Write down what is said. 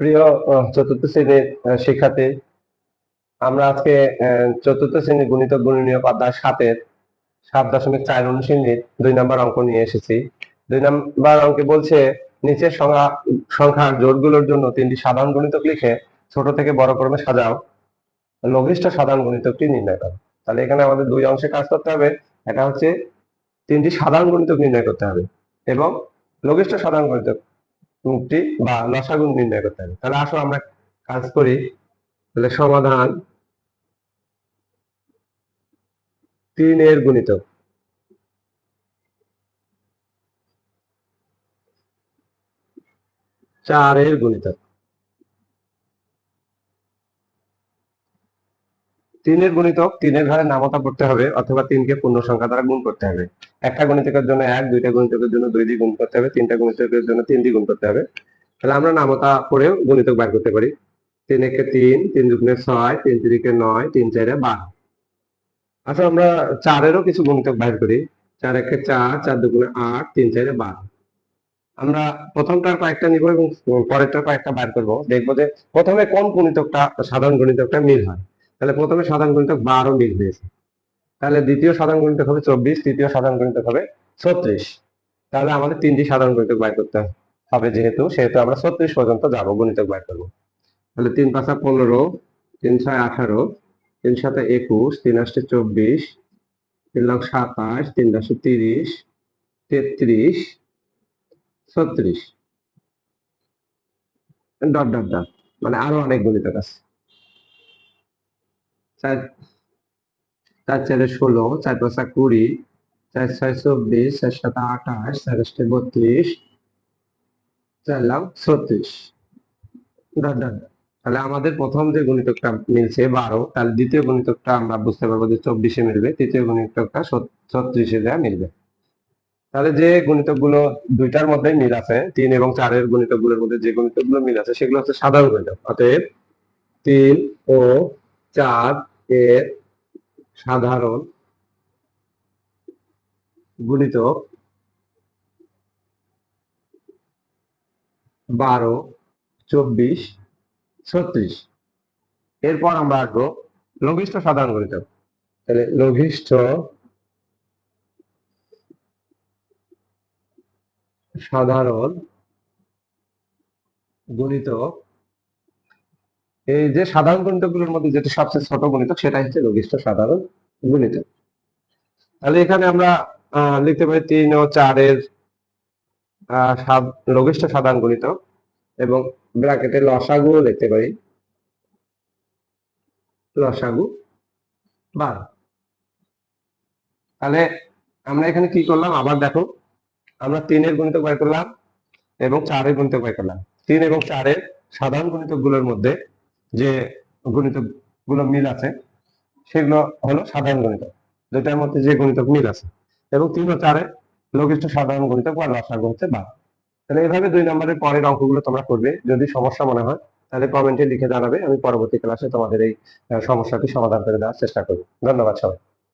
প্রিয় চতুর্থ শ্রেণির শিক্ষার্থী, আমরা আজকে চতুর্থ শ্রেণির গণিত গণনীয় অধ্যায় সাতের সাত দশমিক চার অনুশীলনীর দুই নম্বর অঙ্ক নিয়ে এসেছি। দুই নম্বর অঙ্কে বলছে, নিচের সংখ্যা, সংখ্যার জোড়গুলোর জন্য তিনটি সাধারণ গণিতক লিখে ছোট থেকে বড় ক্রমে সাজাও। লঘিষ্ঠ সাধারণ গণিতকটি নির্ণয় করো। তাহলে এখানে আমাদের দুই অংশে কাজ করতে হবে। এটা হচ্ছে তিনটি সাধারণ গণিতক নির্ণয় করতে হবে এবং লঘিষ্ঠ সাধারণ গণিতক টি বা লসাগু নির্ণয় করতে হবে। তাহলে আসো আমরা কাজ করি। তাহলে সমাধান তিন তিনের গুণিতক চারের গুণিতক তিনের গুণিতক তিনের ঘরে নামতা পড়তে হবে অথবা তিনকে পূর্ণ সংখ্যা দ্বারা গুণ করতে হবে। একটা গুণিতকের জন্য এক, দুইটা গুণিতকের জন্য দুই দিয়ে গুণ করতে হবে, তিনটা গুণিতকের জন্য তিন দিয়ে গুণ করতে হবে। তাহলে আমরা নামতা পড়েও গুণিতক বার করতে পারি। তিন একে তিন তিন দুগুণে ছয়, তিন তিরিকে নয়, তিন চারে বারো। আচ্ছা আমরা চারেরও কিছু গুণিতক বাইর করি। চার একে চার চার দুগুণে আট, তিন চারে বারো। আমরা প্রথমটার কয়েকটা নিব এবং পরেরটার কয়েকটা বার করব। দেখব যে প্রথমে কোন গুণিতকটা, সাধারণ গুণিতকটা মিল হয়। তাহলে প্রথমে সাধারণ গুণিতক বারো মিল হয়েছে তাহলে দ্বিতীয় সাধারণ গুণিতক হবে চব্বিশ, তৃতীয় সাধারণ গুণিতক হবে ছত্রিশ। তাহলে আমাদের তিনটি সাধারণ গুণিতক বাইর করতে হবে যেহেতু, সেহেতু আমরা ছত্রিশ পর্যন্ত যাব, গুণিতক বাইর করব। তাহলে তিন পাঁচা পনেরো, তিন ছয় আঠারো, তিন সাথে একুশ, তিন আষ্টে চব্বিশ, তিন লাখ সাতাশ, তিন দশে তিরিশ, তেত্রিশ, ছত্রিশ। ডট ডট ডট মানে আরও অনেক গণিতক আছে। চার চার চারে ষোলো, চার পাঁচা কুড়ি, চার ছয় চব্বিশ, চার সাথে আঠাশ, চার আষ্টে বত্রিশ, চার লাখ ছত্রিশ। তাহলে আমাদের প্রথম যে গুণিতকটা মিলছে বারো তাহলে দ্বিতীয় গুণিতকটা আমরা বুঝতে পারব যে চব্বিশে মিলবে, তৃতীয় গুণিতকটা ছত্রিশে দেওয়া মিলবে। তাহলে যে গুণিতকগুলো দুইটার মধ্যে মিল আছে, তিন এবং চারের গুণিতকগুলোর মধ্যে যে গুণিতকগুলো মিল আছে, সেগুলো হচ্ছে সাধারণ গুণিতক। অতএব তিন ও চার এর সাধারণ গুণিত বারো, চব্বিশ, ছত্রিশ। এরপর আমরা আসব লঘিষ্ঠ সাধারণ গণিতক তাহলে লঘিষ্ঠ সাধারণ গুণিতক এই যে সাধারণ গণিতকগুলোর মধ্যে যেটা সবচেয়ে ছোট গণিতক সেটা হচ্ছে লঘিষ্ঠ সাধারণ গুণিতক তাহলে এখানে আমরা লিখতে পারি তিন ও চারের লঘিষ্ঠ সাধারণ গণিতক এবং ব্র্যাকেটে লসাগুও লিখতে পারি। লসাগু বারো। তাহলে আমরা এখানে কি করলাম? আবার দেখো, আমরা তিনের গুণিতক বের করলাম এবং চারের গুণিতক বের করলাম। তিন এবং চারের সাধারণ গুণিতকগুলোর মধ্যে যে গণিতগুলো মিল আছে, সেগুলো হলো সাধারণ গণিত, যেটার মধ্যে যে গণিত মিল আছে। এবং তিন ও চারে লঘিষ্ঠ সাধারণ গণিত বা লসাগু হচ্ছে বা তাহলে এভাবে দুই নম্বরের পরের অঙ্কগুলো তোমরা করবে, যদি সমস্যা মনে হয়, তাহলে কমেন্টে লিখে জানাবে, আমি পরবর্তী ক্লাসে তোমাদের এই সমস্যাটি সমাধান করে দেওয়ার চেষ্টা করব। ধন্যবাদ সবাই